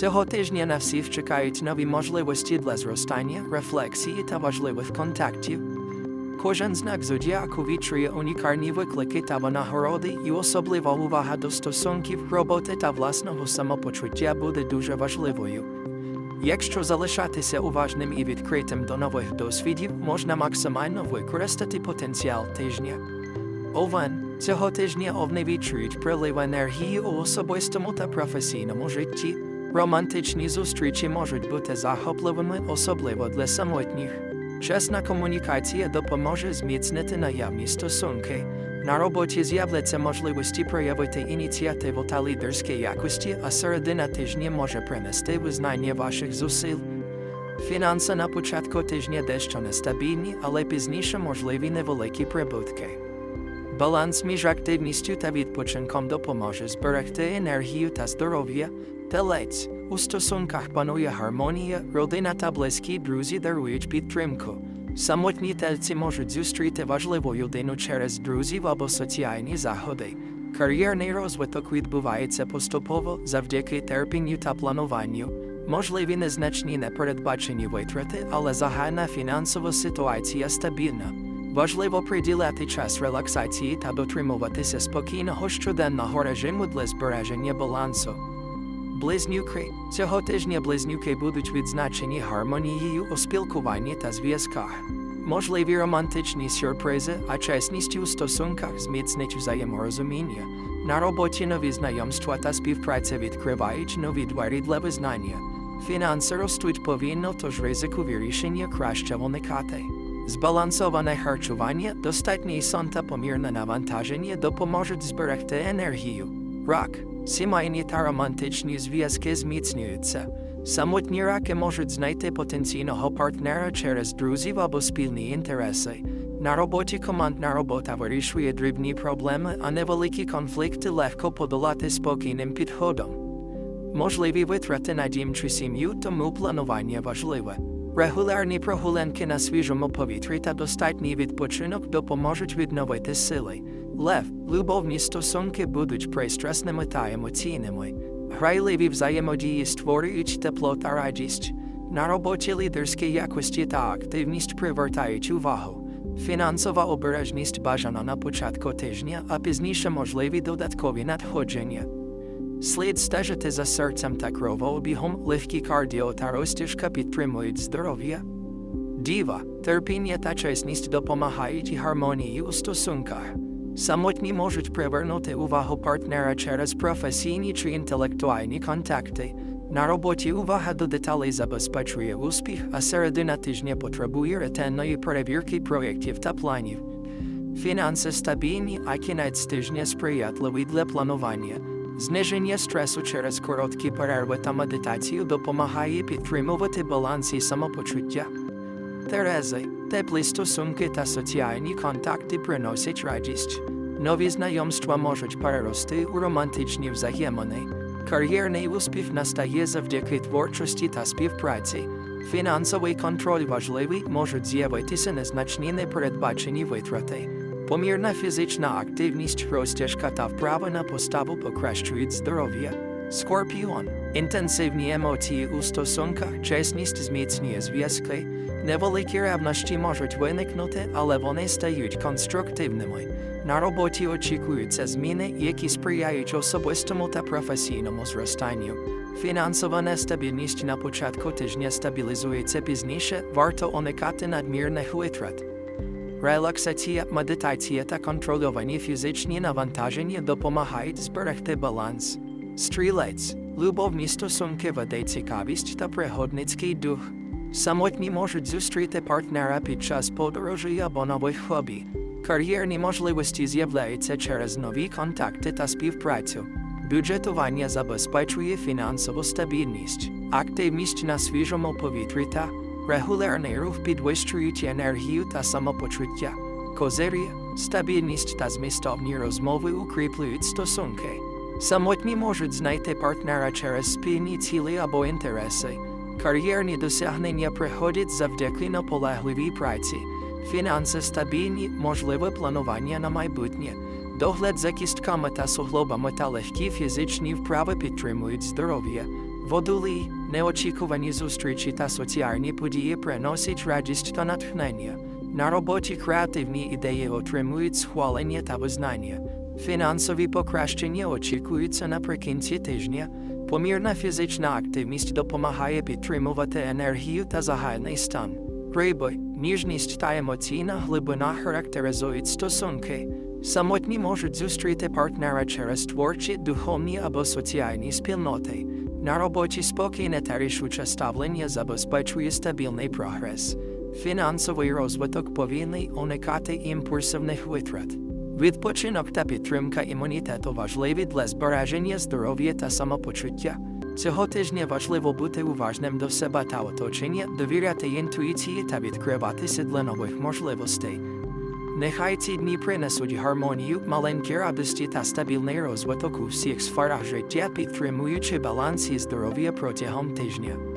Цього тижня на всіх чекають нові можливості для зростання, рефлексії та важливих контактів. Кожен знак зодіаку вічує унікальні виклики та винагороди, і особлива увага до стосунків, роботи та власного самопочуття буде дуже важливою. Якщо залишатися уважним і відкритим до нових досвідів, можна максимально використати потенціал тижня. Овен цього тижня овни відчують прилив енергії у особистому та професійному житті. Романтичні зустрічі можуть бути захопливими, особливо для самотніх. Чесна комунікація допоможе зміцнити наявні стосунки. На роботі з'являться можливості проявити ініціативу та лідерські якості, а середина тижня може принести визнання ваших зусиль. Фінанси на початку тижня дещо нестабільні, але пізніше можливі невеликі прибутки. Баланс між активністю та відпочинком допоможе зберегти енергію та здоров'я, телець. У стосунках панує гармонія, родина та близькі друзі дарують підтримку. Самотні тельці можуть зустріти важливу людину через друзів або соціальні заходи. Кар'єрний розвиток відбувається поступово завдяки терпінню та плануванню. Можливі незначні непередбачені витрати, але загальна фінансова ситуація стабільна. Важливо приділяти час релаксації та дотримуватися спокійного щоденного режиму для збереження балансу. Близнюки цього тижня близнюки будуть відзначені гармонією у спілкуванні та зв'язках. Можливі романтичні сюрпризи, а чесність у стосунках зміцнить взаєморозуміння. На роботі нові знайомства та співпраця відкривають нові двері для визнання. Фінанси ростуть повільно, тож ризику вирішення краще уникати. Збалансоване харчування, достатній сон та помірне навантаження допоможуть зберегти енергію. Рак, сімейні та романтичні зв'язки зміцнюються. Самотні раки можуть знайти потенційного партнера через друзів або спільні інтереси. На роботі командна робота вирішує дрібні проблеми, а невеликі конфлікти легко подолати спокійним підходом. Можливі витрати на дім чи сім'ю, тому планування важливе. Регулярні прогулянки на свіжому повітрі та достатній відпочинок допоможуть відновити сили. Лев, любовні стосунки будуть пристрасними та емоційними. Грайливі взаємодії створюють тепло та радість. На роботі лідерські якості та активність привертають увагу. Фінансова обережність бажана на початку тижня, а пізніше можливі додаткові надходження. Слід стежити за серцем та кровообігом, легкі кардіо та розтяжка підтримують здоров'я. Діва, терпіння та чесність допомагають гармонії у стосунках. Самотні можуть привернути увагу партнера через професійні чи інтелектуальні контакти. На роботі увага до деталей забезпечує успіх, а середина тижня потребує ретельної перевірки проєктів та планів. Фінанси стабільні, а кінець тижня сприятливий для планування. Зниження стресу через короткі перерви та медитацію допомагає підтримувати баланс і самопочуття. Терези, теплі стосунки та соціальні контакти приносять радість. Нові знайомства можуть перерости у романтичні взаємини. Кар'єрний успіх настає завдяки творчості та співпраці. Фінансовий контроль важливий, можуть з'явитися незначні непередбачені витрати. Помірна фізична активність, розтяжка та вправа на поставу покращують здоров'я. Скорпіон. Інтенсивні емоції у стосунках, чесність зміцнює зв'язки. Невеликі ревнощі можуть виникнути, але вони стають конструктивними. На роботі очікуються зміни, які сприяють особистому та професійному зростанню. Фінансова нестабільність на початку тижня стабілізується пізніше, варто уникати надмірних витрат. Релаксація, медитація та контрольовані фізичні навантаження допомагають зберегти баланс. Стрілець, любовні стосунки веде цікавість та пригодницький дух. Самотні можуть зустріти партнера під час подорожі або нових хобі. Кар'єрні можливості з'являються через нові контакти та співпрацю. Бюджетування забезпечує фінансову стабільність, активність на свіжому повітрі та регулярний рух підвищують енергію та самопочуття. Козир'я, стабільність та змістовні розмови укріплюють стосунки. Самотні можуть знайти партнера через спільні цілі або інтереси. Кар'єрні досягнення приходять завдяки наполегливій праці. Фінанси стабільні, можливе планування на майбутнє. Догляд за кістками та суглобами та легкі фізичні вправи підтримують здоров'я. Водолій, неочікувані зустрічі та соціальні події приносять радість та натхнення. На роботі креативні ідеї отримують схвалення та визнання. Фінансові покращення очікуються наприкінці тижня. Помірна фізична активність допомагає підтримувати енергію та загальний стан. Риби, ніжність та емоційна глибина характеризують стосунки. Самотні можуть зустріти партнера через творчі, духовні або соціальні спільноти. На роботі спокійне та рішуче ставлення забезпечує стабільний прогрес. Фінансовий розвиток повинний уникати імпульсивних витрат. Відпочинок та підтримка імунітету важливі для збереження здоров'я та самопочуття. Цього тижня важливо бути уважним до себе та оточення, довіряти інтуїції та відкриватися для нових можливостей. Нехай ці дні принесуть гармонію, маленькі радості та стабільний розвиток у всіх сферах життя, підтримуючи баланс і здоров'я протягом тижня.